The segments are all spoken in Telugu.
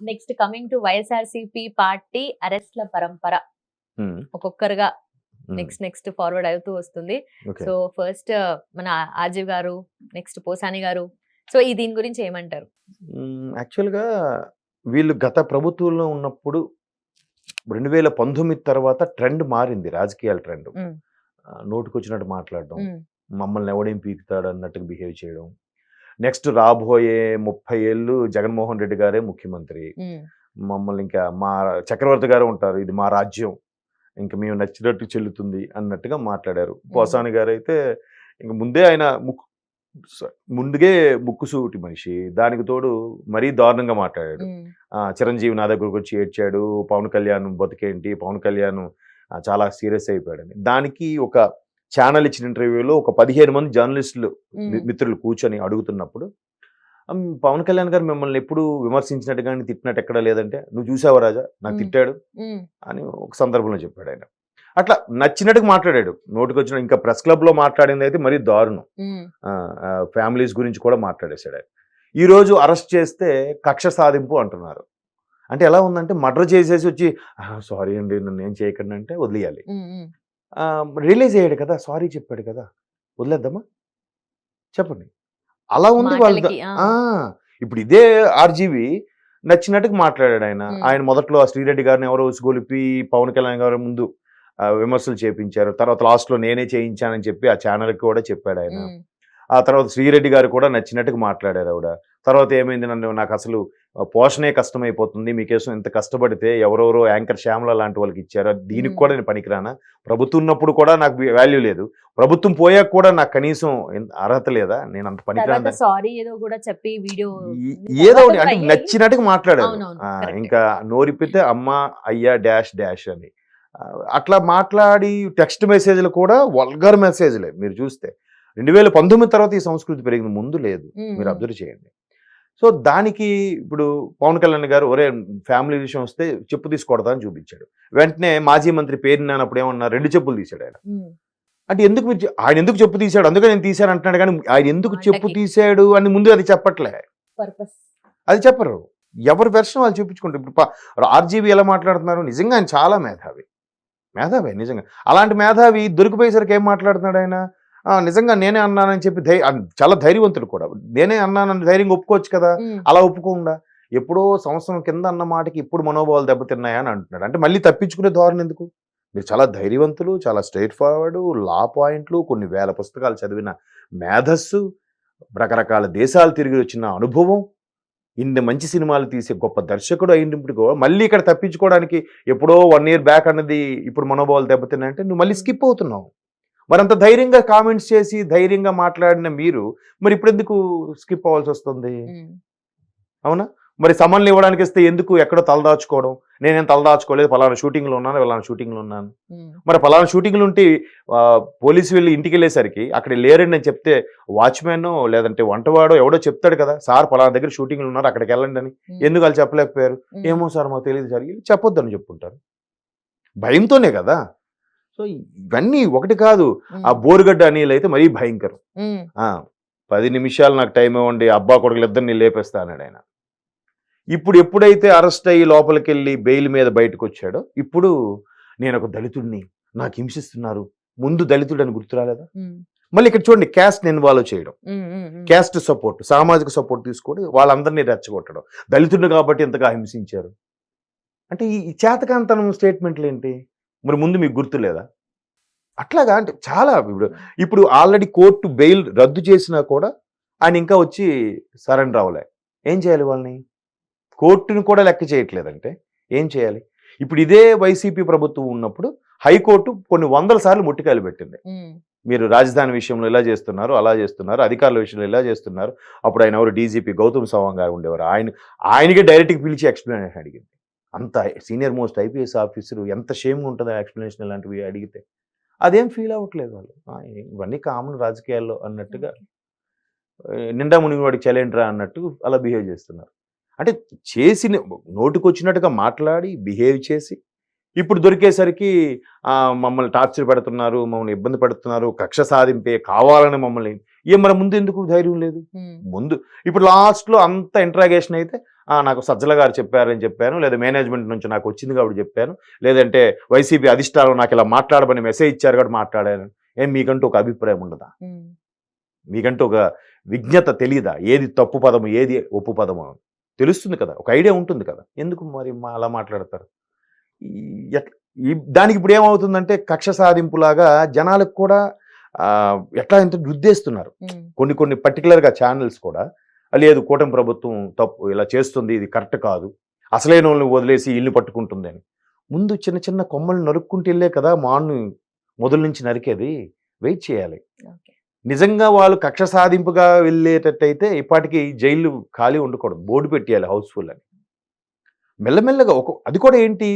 Next coming to YSRCP party అరెస్ట్ల పరంపర ఒక్కొక్కరుగా నెక్స్ట్ నెక్స్ట్ ఫార్వర్డ్ అవుతూ వస్తుంది. సో ఫస్ట్ మన ఆర్జీవ్ గారు నెక్స్ట్ పోసాని గారు సో ఈ దీని గురించి ఏమంటారు? యాక్చువల్గా వీళ్ళు గత ప్రభుత్వంలో ఉన్నప్పుడు రెండు వేల పంతొమ్మిది తర్వాత ట్రెండ్ మారింది రాజకీయాల ట్రెండ్. ఉమ్, నోటుకొచ్చినట్టు మాట్లాడడం. ఉమ్, మమ్మల్ని ఎవడేం పీకుతాడు అన్నట్టుగా బిహేవ్ చేయడం. నెక్స్ట్ రాబోయే ముప్పై ఏళ్ళు జగన్మోహన్ రెడ్డి గారే ముఖ్యమంత్రి. మమ్మల్ని ఇంకా మా చక్రవర్తి గారు ఉంటారు ఇది మా రాజ్యం. ఇంకా మేము నచ్చినట్టు చెల్లుతుంది అన్నట్టుగా మాట్లాడారు. పోసాని గారు అయితే ఇంక ముందే ఆయన ముక్కు ముందుగే ముక్కుసూటి మనిషి. దానికి తోడు మరీ దారుణంగా మాట్లాడాడు. చిరంజీవి నా దగ్గరకు వచ్చి ఏడ్చాడు పవన్ కళ్యాణ్ బతికేంటి పవన్ కళ్యాణ్ చాలా సీరియస్ అయిపోయాడని. దానికి ఒక ఛానల్ ఇచ్చిన ఇంటర్వ్యూలో ఒక పదిహేను మంది జర్నలిస్టులు మిత్రులు కూర్చొని అడుగుతున్నప్పుడు "అమ్, పవన్ కళ్యాణ్ గారు మిమ్మల్ని ఎప్పుడు విమర్శించినట్టు కానీ తిట్టినట్టు ఎక్కడా లేదంటే నువ్వు చూసావా రాజా? నాకు. తిట్టాడు అని ఒక సందర్భంలో చెప్పాడు ఆయన. అట్లా నచ్చినట్టుగా మాట్లాడాడు. నోటికి వచ్చిన ఇంకా ప్రెస్ క్లబ్లో మాట్లాడింది అయితే మరీ దారుణం. ఫ్యామిలీస్ గురించి కూడా మాట్లాడేశాడు ఆయన. ఈరోజు అరెస్ట్ చేస్తే కక్ష సాధింపు అంటున్నారు. అంటే ఎలా ఉందంటే మర్డర్ చేసేసి వచ్చి సారీ అండి నన్ను ఏం చేయకండి అంటే వదిలేయాలి. రిలీజ్ అయ్యాడు కదా! సారీ చెప్పాడు కదా! వదిలేద్దామా? చెప్పండి. అలా ఉంది వాళ్ళ ఇప్పుడు ఇదే ఆర్జీవి నచ్చినట్టుగా మాట్లాడాడు ఆయన. ఆయన మొదట్లో ఆ శ్రీరెడ్డి గారిని ఎవరో ఉసుగొలిపి పవన్ కళ్యాణ్ గారి ముందు విమర్శలు చేపించారు. తర్వాత లాస్ట్లో నేనే చేయించానని చెప్పి ఆ ఛానల్కి కూడా చెప్పాడు ఆయన. ఆ తర్వాత శ్రీరెడ్డి గారు కూడా నచ్చినట్టుగా మాట్లాడారు ఆవిడ. తర్వాత ఏమైంది? నన్ను నాకు అసలు పోషణే కష్టమైపోతుంది. మీకేసం ఇంత కష్టపడితే ఎవరెవరో యాంకర్ శ్యామల లాంటి వాళ్ళకి ఇచ్చారు. దీనికి. కూడా నేను పనికిరానా? ప్రభుత్వం ఉన్నప్పుడు కూడా నాకు వాల్యూ లేదు. ప్రభుత్వం పోయాక కూడా నాకు కనీసం అర్హత లేదా? నేను అంత పనికిరాను సారీ ఏదో కూడా చెప్పి వీడియో ఏదో అంటే నచ్చినట్టుగా మాట్లాడారు. ఇంకా నోరిపితే అమ్మ అయ్యా డాష్ డాష్ అని. అట్లా మాట్లాడి టెక్స్ట్ మెసేజ్లు కూడా వల్గర్ మెసేజ్లే మీరు చూస్తే. రెండు వేల పంతొమ్మిది తర్వాత ఈ సంస్కృతి పెరిగింది ముందు లేదు. మీరు అబ్జర్వ్ చేయండి. సో దానికి ఇప్పుడు పవన్ కళ్యాణ్ గారు ఒరే ఫ్యామిలీ విషయం వస్తే చెప్పు తీసుకొడతా అని చూపించాడు. వెంటనే మాజీ మంత్రి పేరు నానప్పుడు ఏమన్నా రెండు చెప్పులు తీశాడు ఆయన. అంటే ఎందుకు మీరు ఆయన ఎందుకు చెప్పు తీశాడు? అందుకే నేను తీశాను అంటున్నాడు కానీ ఆయన ఎందుకు చెప్పు తీశాడు అని ముందు అది చెప్పట్లే. అది చెప్పరు. ఎవరి వెర్షన్ వాళ్ళు చూపించుకుంటారు. ఇప్పుడు ఆర్జీబీ ఎలా మాట్లాడుతున్నారు? నిజంగా ఆయన చాలా మేధావి. మేధావి నిజంగా. అలాంటి మేధావి దొరికిపోయేసరికి ఏం మాట్లాడుతున్నాడు ఆయన? "ఆ, నిజంగా నేనే అన్నానని చెప్పి ధై చాలా ధైర్యవంతుడు కూడా. నేనే అన్నానని ధైర్యంగా ఒప్పుకోవచ్చు కదా? అలా ఒప్పుకోకుండా ఎప్పుడో సంవత్సరం కింద అన్న మాటకి ఇప్పుడు మనోభావాలు దెబ్బతిన్నాయా అని అంటున్నాడు. అంటే మళ్ళీ తప్పించుకునే ధోరణి ఎందుకు? మీరు చాలా ధైర్యవంతులు చాలా స్ట్రైట్ ఫార్వర్డ్ లా పాయింట్లు కొన్ని వేల పుస్తకాలు చదివిన మేధస్సు రకరకాల దేశాలు తిరిగి వచ్చిన అనుభవం ఇన్ని మంచి సినిమాలు తీసే గొప్ప దర్శకుడు అయినప్పుడు మళ్ళీ ఇక్కడ తప్పించుకోవడానికి ఎప్పుడో వన్ ఇయర్ బ్యాక్ అన్నది ఇప్పుడు మనోభావాలు దెబ్బతిన్నాయంటే నువ్వు మళ్ళీ స్కిప్ అవుతున్నావు. మరి అంత ధైర్యంగా కామెంట్స్ చేసి ధైర్యంగా మాట్లాడిన మీరు మరి ఇప్పుడు ఎందుకు స్కిప్ అవ్వాల్సి వస్తుంది? అవునా? మరి సమన్లు ఇవ్వడానికి ఇస్తే ఎందుకు ఎక్కడో తలదాచుకోవడం నేనేం తలదాచుకోలేదు పలానా షూటింగ్లో ఉన్నాను పలానా షూటింగ్లో ఉన్నాను. మరి పలానా షూటింగ్లు ఉంటే పోలీసు వెళ్ళి ఇంటికి వెళ్ళేసరికి అక్కడ లేరని నేను చెప్తే వాచ్మెన్ లేదంటే వంటవాడో ఎవడో చెప్తాడు కదా సార్ పలానా దగ్గర షూటింగ్లు ఉన్నారు అక్కడికి వెళ్ళండి అని. ఎందుకు వాళ్ళు చెప్పలేకపోయారు? ఏమో సార్ మాకు తెలియదు సార్ చెప్పొద్దని చెప్పుంటారు. భయంతోనే కదా? సో ఇవన్నీ ఒకటి కాదు. ఆ బోరుగడ్డ అనిల్ అయితే మరీ భయంకరం. ఆ, పది నిమిషాలు నాకు టైం ఇవ్వండి అబ్బా కొడుకులు ఇద్దరిని లేపేస్తా అన్నాడు ఆయన. ఇప్పుడు ఎప్పుడైతే అరెస్ట్ అయ్యి లోపలికి వెళ్ళి బెయిల్ మీద బయటకు వచ్చాడో ఇప్పుడు నేను ఒక దళితుడిని నాకు హింసిస్తున్నారు ముందు దళితుడు అని గుర్తు రాలేదా? మళ్ళీ ఇక్కడ చూడండి క్యాస్ట్ ఇన్వాల్వ్ చేయడం. క్యాస్ట్ సపోర్ట్ సామాజిక సపోర్ట్ తీసుకొని వాళ్ళందరినీ రెచ్చగొట్టడం. దళితుడు కాబట్టి ఎంతగా హింసించారు. అంటే ఈ చేతకాంతనం స్టేట్మెంట్లు ఏంటి? మరి ముందు మీకు గుర్తు లేదా? అట్లాగా అంటే చాలా ఇప్పుడు ఇప్పుడు ఆల్రెడీ కోర్టు బెయిల్ రద్దు చేసినా కూడా ఆయన ఇంకా వచ్చి సరెండర్ అవ్వలే. ఏం చేయాలి వాళ్ళని? కోర్టును కూడా లెక్క చేయట్లేదంటే ఏం చేయాలి? ఇప్పుడు ఇదే వైసీపీ ప్రభుత్వం ఉన్నప్పుడు హైకోర్టు కొన్ని వందల సార్లు ముట్టికాయలు పెట్టింది. మీరు రాజధాని విషయంలో ఇలా చేస్తున్నారు అలా చేస్తున్నారు అధికారుల విషయంలో ఇలా చేస్తున్నారు. అప్పుడు ఆయన ఎవరు? డీజీపీ గౌతమ్ సవాంగ్ గారు ఉండేవారు. ఆయన ఆయనకే డైరెక్ట్గా పిలిచి ఎక్స్ప్లెనేషన్ అడిగింది. అంత సీనియర్ మోస్ట్ ఐపీఎస్ ఆఫీసర్ ఎంత షేమ్గా ఉంటుందో ఎక్స్ప్లెనేషన్ ఇలాంటివి అడిగితే అదేం ఫీల్ అవ్వట్లేదు వాళ్ళు. ఇవన్నీ కామన్ రాజకీయాల్లో అన్నట్టుగా నిండా మునిగివాడికి చలేంట్రా అన్నట్టు అలా బిహేవ్ చేస్తున్నారు. అంటే చేసిన నోటికొచ్చినట్టుగా మాట్లాడి బిహేవ్ చేసి ఇప్పుడు దొరికేసరికి మమ్మల్ని టార్చర్ పెడుతున్నారు మమ్మల్ని ఇబ్బంది పెడుతున్నారు కక్ష సాధింపే కావాలని మమ్మల్ని ఏం మరి ముందు ఎందుకు ధైర్యం లేదు? ముందు ఇప్పుడు లాస్ట్లో అంత ఇంట్రాగేషన్ అయితే "ఆ, నాకు సజ్జల గారు చెప్పారని చెప్పాను. లేదా మేనేజ్మెంట్ నుంచి నాకు వచ్చింది కాబట్టి చెప్పాను. లేదంటే వైసీపీ అధిష్టానం నాకు ఇలా మాట్లాడమని మెసేజ్ ఇచ్చారు కాబట్టి మాట్లాడాను. ఏం మీకంటూ ఒక అభిప్రాయం ఉండదా? మీకంటూ ఒక విజ్ఞత తెలియదా? ఏది తప్పు పదము ఏది ఒప్పు పదము? అని? తెలుస్తుంది కదా ఒక ఐడియా ఉంటుంది కదా. ఎందుకు మరి అలా మాట్లాడతారు? దానికి ఇప్పుడు ఏమవుతుందంటే కక్ష సాధింపులాగా జనాలకు కూడా ఎట్లా ఎంత రుద్దేస్తున్నారు. కొన్ని కొన్ని పర్టికులర్గా ఛానల్స్ కూడా లేదు కూటమి ప్రభుత్వం తప్పు ఇలా చేస్తుంది ఇది కరెక్ట్ కాదు. అసలైన వాళ్ళని వదిలేసి ఇల్లు పట్టుకుంటుంది అని. ముందు చిన్న చిన్న కొమ్మలు నరుక్కుంటూ వెళ్ళే కదా మాను మొదలు నుంచి నరికేది. వెయిట్ చేయాలి. నిజంగా వాళ్ళు కక్ష సాధింపుగా వెళ్ళేటట్టయితే ఇప్పటికీ జైలు ఖాళీ ఉండకూడదు. బోర్డు పెట్టేయాలి హౌస్ఫుల్ అని. మెల్లమెల్లగా ఒక అది కూడా ఏంటి?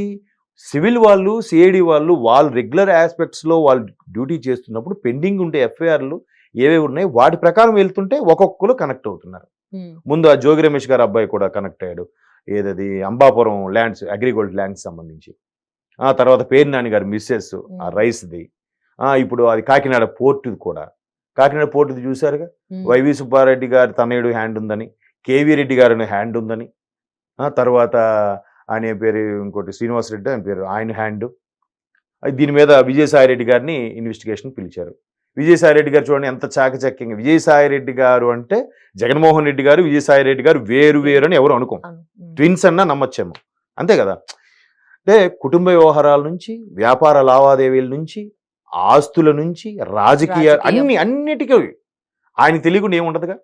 సివిల్ వాళ్ళు సిఐడి వాళ్ళు వాళ్ళు రెగ్యులర్ ఆస్పెక్ట్స్లో వాళ్ళు డ్యూటీ చేస్తున్నప్పుడు పెండింగ్ ఉండే ఎఫ్ఐఆర్లు ఏవేవి ఉన్నాయి వాటి ప్రకారం వెళ్తుంటే ఒక్కొక్కరు కనెక్ట్ అవుతున్నారు. ముందు ఆ జోగి రమేష్ గారు అబ్బాయి కూడా కనెక్ట్ అయ్యాడు. ఏదది? అంబాపురం ల్యాండ్స్ అగ్రిగోల్డ్ ల్యాండ్స్ సంబంధించి. ఆ తర్వాత పేరు నాని గారు మిస్సెస్ ఆ. రైస్ది. ఆ ఇప్పుడు అది కాకినాడ పోర్టుది కూడా. కాకినాడ పోర్టుది చూసారుగా ఉమ్, వైవి సుబ్బారెడ్డి గారి తనయుడు హ్యాండ్ ఉందని కేవీ రెడ్డి గారి హ్యాండ్ ఉందని ఆ తర్వాత ఆయన పేరు ఇంకోటి శ్రీనివాస్ రెడ్డి ఆయన పేరు ఆయన హ్యాండ్ దీని మీద విజయసాయి రెడ్డి గారిని ఇన్వెస్టిగేషన్ పిలిచారు. విజయసాయి రెడ్డి గారు చూడండి ఎంత చాకచక్యంగా. విజయసాయి రెడ్డి గారు అంటే జగన్మోహన్ రెడ్డి గారు విజయసాయి రెడ్డి గారు వేరు వేరు అని ఎవరు అనుకోం. ట్విన్స్ అన్నా నమ్మచ్చేమో. అంతే కదా. అంటే కుటుంబ వ్యవహారాల నుంచి వ్యాపార లావాదేవీల నుంచి ఆస్తుల నుంచి రాజకీయ రాజకీయం. అన్ని అన్నిటికీ ఆయన తెలియకుండా ఏముండదుగా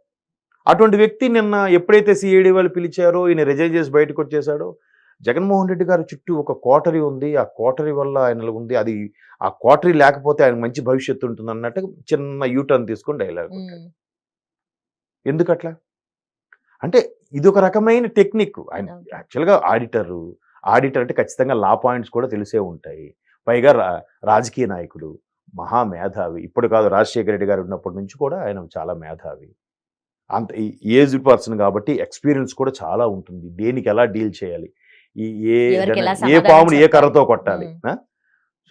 అటువంటి వ్యక్తి నిన్న ఎప్పుడైతే సిఐడి వాళ్ళు పిలిచారో ఈయన రిజైన్ చేసి బయటకు వచ్చేసాడో జగన్మోహన్ రెడ్డి గారి చుట్టూ ఒక కోటరీ ఉంది. ఆ కోటరీ వల్ల ఆయన ఉంది. అది ఆ కోటరీ లేకపోతే ఆయన మంచి భవిష్యత్తు ఉంటుంది అన్నట్టు చిన్న యూటర్న్ తీసుకొని డైలాగ్ ఉమ్, ఎందుకు అట్లా అంటే ఇది ఒక రకమైన టెక్నిక్. ఆయన. యాక్చువల్గా ఆడిటర్ ఆడిటర్ అంటే ఖచ్చితంగా లా పాయింట్స్ కూడా తెలిసే ఉంటాయి. పైగా రా- రాజకీయ నాయకుడు మహా మేధావి. ఇప్పుడు కాదు రాజశేఖర రెడ్డి గారు ఉన్నప్పటి నుంచి కూడా ఆయన చాలా మేధావి. అంత ఏజ్డ్ పర్సన్ కాబట్టి ఎక్స్పీరియన్స్ కూడా చాలా ఉంటుంది. దేనికి ఎలా డీల్ చేయాలి? ఈ ఏ ఏ పాముని ఏ. కర్రతో కొట్టాలి?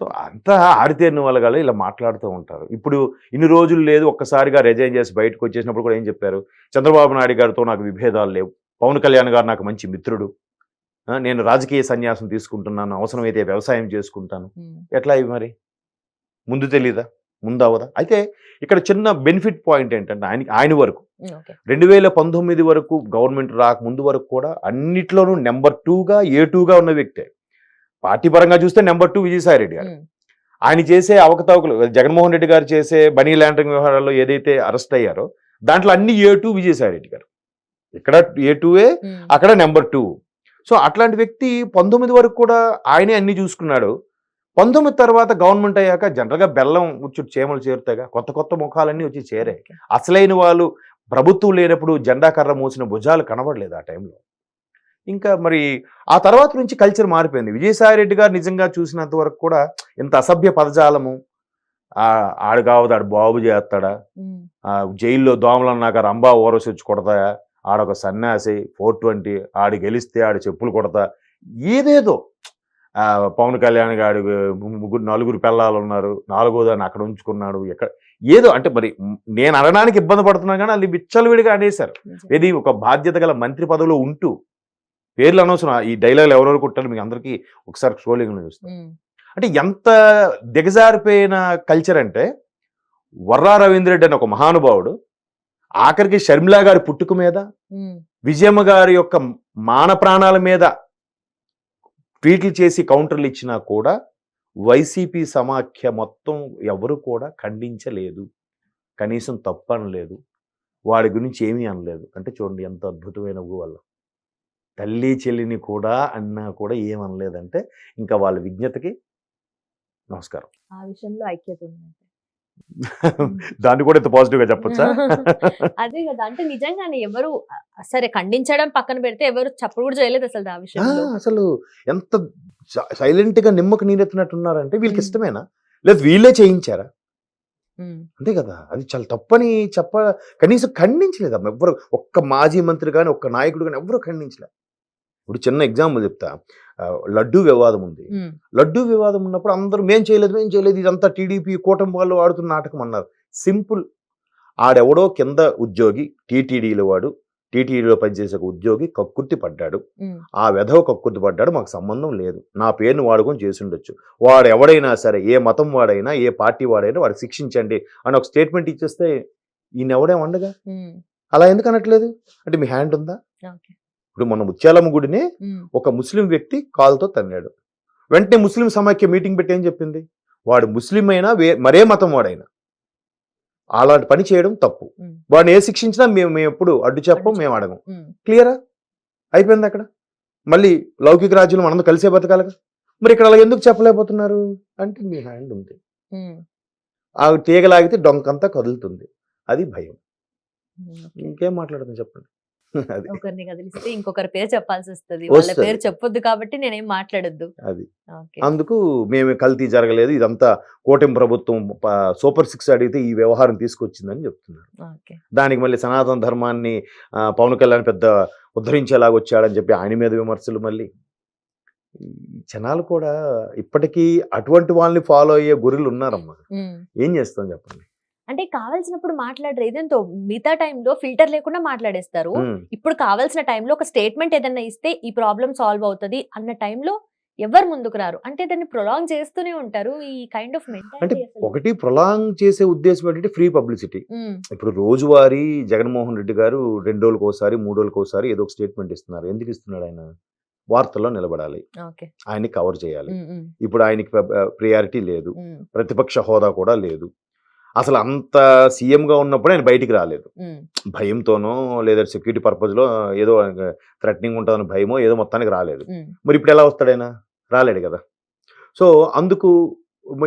సో అంతా ఆడితేరిన వాళ్ళగాళ్ళు ఇలా మాట్లాడుతూ ఉంటారు. ఇప్పుడు ఇన్ని రోజులు లేదు ఒక్కసారిగా రిజైన్ చేసి బయటకు వచ్చేసినప్పుడు కూడా ఏం చెప్పారు? చంద్రబాబు నాయుడు గారితో నాకు విభేదాలు లేవు. పవన్ కళ్యాణ్ గారు నాకు మంచి మిత్రుడు. నేను రాజకీయ సన్యాసం తీసుకుంటున్నాను అవసరమైతే వ్యవసాయం చేసుకుంటాను. ఎట్లా ఇవి మరి? ముందు తెలీదా? ముందు అవదా అయితే ఇక్కడ చిన్న బెనిఫిట్ పాయింట్ ఏంటంటే ఆయన ఆయన వరకు. రెండు వేల పంతొమ్మిది వరకు గవర్నమెంట్ రాక ముందు వరకు కూడా అన్నిట్లోనూ నెంబర్ టూగా ఏ టూగా ఉన్న వ్యక్తే. పార్టీ పరంగా చూస్తే నెంబర్ టూ విజయసాయి రెడ్డి గారు ఆయన చేసే అవకతవకలు జగన్మోహన్ రెడ్డి గారు చేసే బనీ ల్యాండరింగ్ వ్యవహారాల్లో ఏదైతే అరెస్ట్ అయ్యారో దాంట్లో అన్ని ఏ టూ విజయసాయి రెడ్డి గారు. ఇక్కడ ఏ ఉమ్, అక్కడ నెంబర్ టూ. సో అట్లాంటి వ్యక్తి పంతొమ్మిది వరకు కూడా ఆయనే అన్ని చూసుకున్నాడు. పంతొమ్మిది తర్వాత గవర్నమెంట్ అయ్యాక జనరల్గా బెల్లం ఉచ్చు చేమలు చేరుతాయిగా. కొత్త కొత్త ముఖాలన్నీ వచ్చి చేరాయి. అసలైన వాళ్ళు ప్రభుత్వం లేనప్పుడు జెండా కర్ర మోసిన భుజాలు కనబడలేదు ఆ టైంలో. ఇంకా మరి ఆ తర్వాత నుంచి కల్చర్ మారిపోయింది. విజయసాయి రెడ్డి గారు నిజంగా చూసినంత వరకు కూడా ఇంత అసభ్య పదజాలము ఆ, ఆడు కావదు ఆడు బాబు చేస్తాడా జైల్లో దోమలన్నాక రంబా ఓరసి వచ్చి కొడతాయా ఆడొక సన్యాసి ఫోర్ ట్వంటీ ఆడు గెలిస్తే ఆడు చెప్పులు కొడతా ఏదేదో పవన్ కళ్యాణ్ గాడు ముగ్గురు నలుగురు పిల్లలు ఉన్నారు. నాలుగో దాన్ని అక్కడ ఉంచుకున్నాడు. ఎక్కడ ఏదో అంటే మరి నేను అనడానికి ఇబ్బంది పడుతున్నా కానీ అది విచ్చలవిడిగా అనేశారు. ఇది ఒక బాధ్యత గల మంత్రి పదవిలో ఉంటూ పేర్లు అనవసరం. ఈ డైలాగులు ఎవరెవరు కొట్టారు మీకు అందరికీ ఒకసారి స్క్రోలింగ్ చూస్తాం అంటే ఎంత దిగజారిపోయిన కల్చర్ అంటే వర్రా రవీంద్రెడ్డి అని ఒక మహానుభావుడు ఆఖరికి షర్మిలా గారి పుట్టుక మీద విజయమ్మ గారి యొక్క మాన ప్రాణాల మీద ట్వీట్లు చేసి కౌంటర్లు ఇచ్చినా కూడా వైసీపీ సమాఖ్య మొత్తం ఎవరు కూడా ఖండించలేదు. కనీసం తప్పు అనలేదు. వాడి గురించి ఏమీ అనలేదు. అంటే చూడండి ఎంత అద్భుతమైన వాళ్ళ. తల్లి చెల్లిని కూడా అన్నా కూడా ఏమనలేదంటే ఇంకా వాళ్ళ విజ్ఞతకి నమస్కారం. ఆ విషయంలో ఐక్యత ఉంది దాన్ని కూడా ఇంత పాజిటివ్గా చెప్పొచ్చా? అదే కదా అంటే నిజంగానే ఎవరు సరే ఖండించడం పక్కన పెడితే ఎవరు చప్పుడు కూడా చేయలేదు అసలు ఆ విషయంలో. అసలు ఎంత సైలెంట్గా నిమ్మకు నీరెత్తినట్టున్నారంటే వీళ్ళకి. ఇష్టమేనా? లేదు వీళ్ళే చేయించారా? అంతే కదా అది చాలా తప్పని చెప్ప కనీసం ఖండించలేదు అమ్మ ఎవ్వరు ఒక్క మాజీ మంత్రి కానీ ఒక్క నాయకుడు కానీ ఎవరు ఖండించలే. ఇప్పుడు చిన్న ఎగ్జాంపుల్ చెప్తా. లడ్డూ వివాదం ఉంది. లడ్డూ వివాదం ఉన్నప్పుడు అందరూ మేం చేయలేదు మేం చేయలేదు ఇదంతా టీడీపీ కూటమి వాళ్ళు ఆడుతున్న నాటకం అన్నారు. సింపుల్. ఆడెవడో కింద ఉద్యోగి టీటీడీలో వాడు టీటీడీలో పనిచేసే ఒక ఉద్యోగి కక్కుర్తి పడ్డాడు. ఆ వెధవ కక్కుర్తి పడ్డాడు మాకు సంబంధం లేదు. నా పేరుని వాడుకొని చేసి ఉండొచ్చు. వాడు ఎవడైనా సరే ఏ మతం వాడైనా ఏ పార్టీ వాడైనా వాడికి శిక్షించండి అని ఒక స్టేట్మెంట్ ఇచ్చేస్తే ఈయన ఎవడే ఉండగా ఉమ్, అలా ఎందుకు అనట్లేదు? అంటే మీ హ్యాండ్ ఉందా? ఇప్పుడు మన ముత్యాలమ్మ గుడిని ఒక ముస్లిం వ్యక్తి కాలుతో తన్నాడు. వెంటనే ముస్లిం సమాఖ్య మీటింగ్ పెట్టి ఏం చెప్పింది? వాడు ముస్లిం అయినా వే మరే మతం వాడైనా. అలాంటి పని చేయడం తప్పు. వాడిని ఏ శిక్షించినా మేము మేము ఎప్పుడు అడ్డు చెప్పం మేము అడగం. క్లియరా? అయిపోయింది అక్కడ? మళ్ళీ లౌకిక రాజ్యంలో మనందరూ కలిసే బతకాలిగా? మరి ఇక్కడ అలా ఎందుకు చెప్పలేకపోతున్నారు? అంటే మీ హ్యాండ్ ఉంది. ఆ తీగలాగితే డొంకంతా కదులుతుంది. అది భయం. ఇంకేం మాట్లాడుతుంది చెప్పండి? ఒకరిని కదిలిస్తే ఇంకొకరి పేరు చెప్పాల్సి వస్తుంది. వాళ్ళ. పేరు చెప్పొద్దు కాబట్టి నేనేం మాట్లాడొద్దు. అది. అందుకు మేము కల్తీ జరగలేదు. ఇదంతా కూటమి ప్రభుత్వం సూపర్ సిక్స్ అడిగితే ఈ వ్యవహారం తీసుకొచ్చిందని చెప్తున్నారు. దానికి మళ్ళీ సనాతన ధర్మాన్ని పవన్ కళ్యాణ్ పెద్ద ఉద్ధరించేలాగా వచ్చాడని చెప్పి ఆయన మీద విమర్శలు మళ్ళీ. జనాలు కూడా ఇప్పటికీ అటువంటి వాళ్ళని ఫాలో అయ్యే గురులు ఉన్నారమ్మా. ఏం చేస్తాం చెప్పండి? అంటే కావాల్సినప్పుడు మాట్లాడరు. ఇదేంతో మిగతా టైంలో ఫిల్టర్ లేకుండా మాట్లాడేస్తారు. ఇప్పుడు కావాల్సిన టైంలో ఒక స్టేట్మెంట్ ఏదైనా ఇస్తే ఈ ప్రాబ్లం సాల్వ్ అవుతుంది అన్న టైంలో ఎవరు ముందుకు రారు. అంటే దాన్ని ప్రొలాంగ్ చేస్తూనే ఉంటారు ఈ కైండ్ ఆఫ్ అంటే ఒకటి ప్రొలాంగ్ చేసే ఉద్దేశం ఏంటంటే ఫ్రీ పబ్లిసిటీ. ఇప్పుడు రోజువారీ జగన్మోహన్ రెడ్డి గారు రెండు రోజులకు ఒకసారి మూడు రోజులకు ఒకసారి ఏదో ఒక స్టేట్మెంట్ ఇస్తున్నారు. ఎందుకు ఇస్తున్నాడు ఆయన? వార్తల్లో నిలబడాలి. ఓకే. ఆయన్ని కవర్ చేయాలి. ఇప్పుడు ఆయనకి ప్రియారిటీ లేదు. ప్రతిపక్ష హోదా కూడా లేదు. అసలు అంత సీఎం గా ఉన్నప్పుడు ఆయన బయటికి రాలేదు. భయంతోనో లేదా సెక్యూరిటీ పర్పస్లో ఏదో థ్రెటనింగ్ ఉంటుందని భయమో ఏదో మొత్తానికి రాలేదు. మరి ఇప్పుడు ఎలా వస్తాడు ఆయన? రాలేడు కదా. సో అందుకు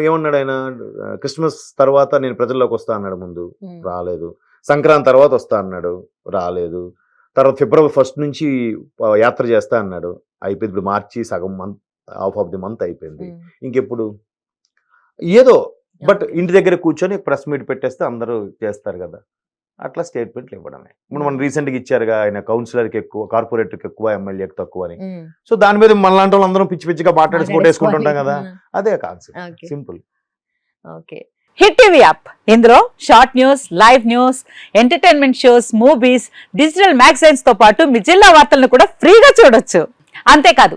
ఏమన్నాడు ఆయన? క్రిస్మస్ తర్వాత నేను ప్రజల్లోకి వస్తా అన్నాడు ముందు. రాలేదు. సంక్రాంతి తర్వాత వస్తా అన్నాడు. రాలేదు. తర్వాత ఫిబ్రవరి ఫస్ట్ నుంచి యాత్ర చేస్తా అన్నాడు. అయిపోయింది ఇప్పుడు మార్చి సగం month half of the month అయిపోయింది. ఇంకెప్పుడు? ఏదో బట్ ఇంటి దగ్గర కూర్చొని ప్రెస్ మీట్ పెట్టేస్తే అందరూ చేస్తారు కదా. అట్లా స్టేట్మెంట్లు ఇవ్వడమే. ఇప్పుడు మనం రీసెంట్గా ఇచ్చారుగా ఆయన కౌన్సిలర్కి ఎక్కువ కార్పొరేటర్కి ఎక్కువ ఎమ్మెల్యేకి తక్కువ అని. సో దాని మీద మనలాంటి వాళ్ళందరం పిచ్చి పిచ్చిగా మాట్లాడేసి కొట్టేసుకుంటుంటాం కదా. అదే concept. Simple. Okay hit TV app ఇందులో short news live news entertainment shows movies digital మ్యాగజైన్స్తో పాటు మీ జిల్లా వార్తలను కూడా ఫ్రీగా చూడొచ్చు. అంతేకాదు